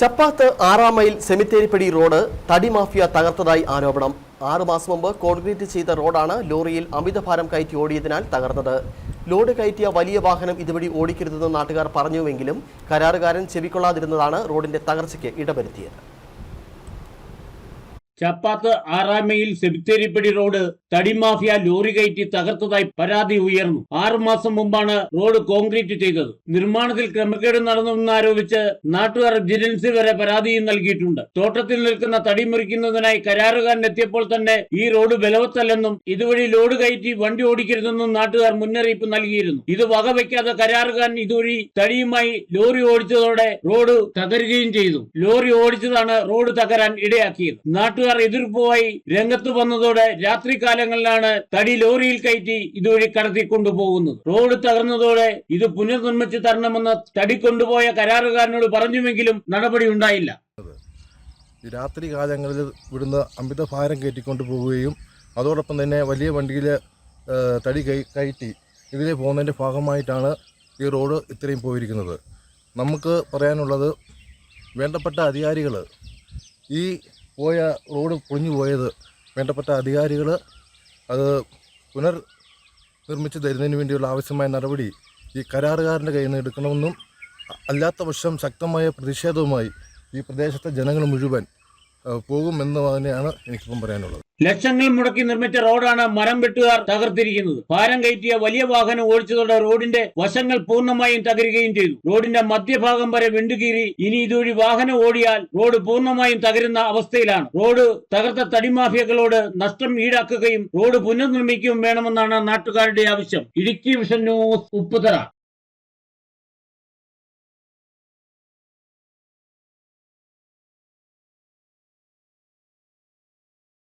ചപ്പാത്ത് ആറാം മൈൽ സെമിത്തേരിപ്പടി റോഡ് തടി മാഫിയ തകർത്തതായി ആരോപണം. ആറു മാസം മുമ്പ് കോൺക്രീറ്റ് ചെയ്ത റോഡാണ് ലോറിയിൽ അമിതഭാരം കയറ്റി ഓടിയതിനാൽ തകർന്നത്. ലോഡ് കയറ്റിയ വലിയ വാഹനം ഇതുവഴി ഓടിക്കരുതെന്ന് നാട്ടുകാർ പറഞ്ഞുവെങ്കിലും കരാറുകാരൻ ചെവിക്കൊള്ളാതിരുന്നതാണ് റോഡിന്റെ തകർച്ചയ്ക്ക് ഇടവരുത്തിയത്. ചപ്പാത്ത് ആറാമയിൽ സെമിത്തേരിപ്പടി റോഡ് തടിമാഫിയ ലോറി കയറ്റി തകർത്തതായി പരാതി ഉയർന്നു. ആറു മാസം മുമ്പാണ് റോഡ് കോൺക്രീറ്റ് ചെയ്തത്. നിർമ്മാണത്തിൽ ക്രമക്കേട് നടന്നുവെന്നാരോപിച്ച് നാട്ടുകാർ വിജിലൻസിൽ വരെ പരാതിയും നൽകിയിട്ടുണ്ട്. തോട്ടത്തിൽ നിൽക്കുന്ന തടി മുറിക്കുന്നതിനായി കരാറുകാരനെത്തിയപ്പോൾ തന്നെ ഈ റോഡ് ബലവത്തല്ലെന്നും ഇതുവഴി ലോഡ് കയറ്റി വണ്ടി ഓടിക്കരുതെന്നും നാട്ടുകാർ മുന്നറിയിപ്പ് നൽകിയിരുന്നു. ഇത് വകവയ്ക്കാതെ കരാറുകാരൻ ഇതുവഴി തടിയുമായി ലോറി ഓടിച്ചതോടെ റോഡ് തകരുകയും ചെയ്തു. ലോറി ഓടിച്ചതാണ് റോഡ് തകരാൻ ഇടയാക്കിയത്. നാട്ടുകാർ എതിർപ്പുമായി രംഗത്ത് വന്നതോടെ രാത്രി കാലങ്ങളിലാണ് തടി ലോറിയിൽ കയറ്റി ഇതുവഴി കടത്തി കൊണ്ടുപോകുന്നത്. റോഡ് തകർന്നതോടെ ഇത് പുനർനിർമ്മിച്ച് തരണമെന്ന് തടി കൊണ്ടുപോയ കരാറുകാരനോട് പറഞ്ഞുവെങ്കിലും നടപടി ഉണ്ടായില്ല. രാത്രി കാലങ്ങളിൽ ഇവിടുന്ന് അമിത ഭാരം കയറ്റിക്കൊണ്ട് പോവുകയും അതോടൊപ്പം തന്നെ വലിയ വണ്ടിയിൽ തടി കയറ്റി ഇതിലെ പോകുന്നതിന്റെ ഭാഗമായിട്ടാണ് ഈ റോഡ് ഇത്രയും പോയിരിക്കുന്നത്. നമുക്ക് പറയാനുള്ളത് വേണ്ടപ്പെട്ട അധികാരികൾ ഈ പോയ റോഡ് പൊളിഞ്ഞു പോയത്. വേണ്ടപ്പെട്ട അധികാരികൾ അത് പുനർ നിർമ്മിച്ച് തരുന്നതിന് വേണ്ടിയുള്ള ആവശ്യമായ നടപടി ഈ കരാറുകാരന്റെ കയ്യിൽ നിന്ന് എടുക്കണമെന്നും അല്ലാത്ത പക്ഷം ശക്തമായ പ്രതിഷേധവുമായി ഈ പ്രദേശത്തെ ജനങ്ങൾ മുഴുവൻ പോകുമെന്ന് തന്നെയാണ് എനിക്കിപ്പം പറയാനുള്ളത്. ലക്ഷങ്ങൾ മുടക്കി നിർമ്മിച്ച റോഡാണ് മരം വെട്ടുകാർ തകർത്തിരിക്കുന്നത്. ഭാരം കയറ്റിയ വലിയ വാഹനം ഓടിച്ചതോടെ റോഡിന്റെ വശങ്ങൾ പൂർണമായും തകരുകയും ചെയ്തു. റോഡിന്റെ മധ്യഭാഗം വരെ വിണ്ടുകീറി ഇനി ഇതുവഴി വാഹനം ഓടിയാൽ റോഡ് പൂർണമായും തകരുന്ന അവസ്ഥയിലാണ്. റോഡ് തകർത്ത തടിമാഫിയകളോട് നഷ്ടം ഈടാക്കുകയും റോഡ് പുനർനിർമ്മിക്കുകയും വേണമെന്നാണ് നാട്ടുകാരുടെ ആവശ്യം. Idukki vision news Upputhara.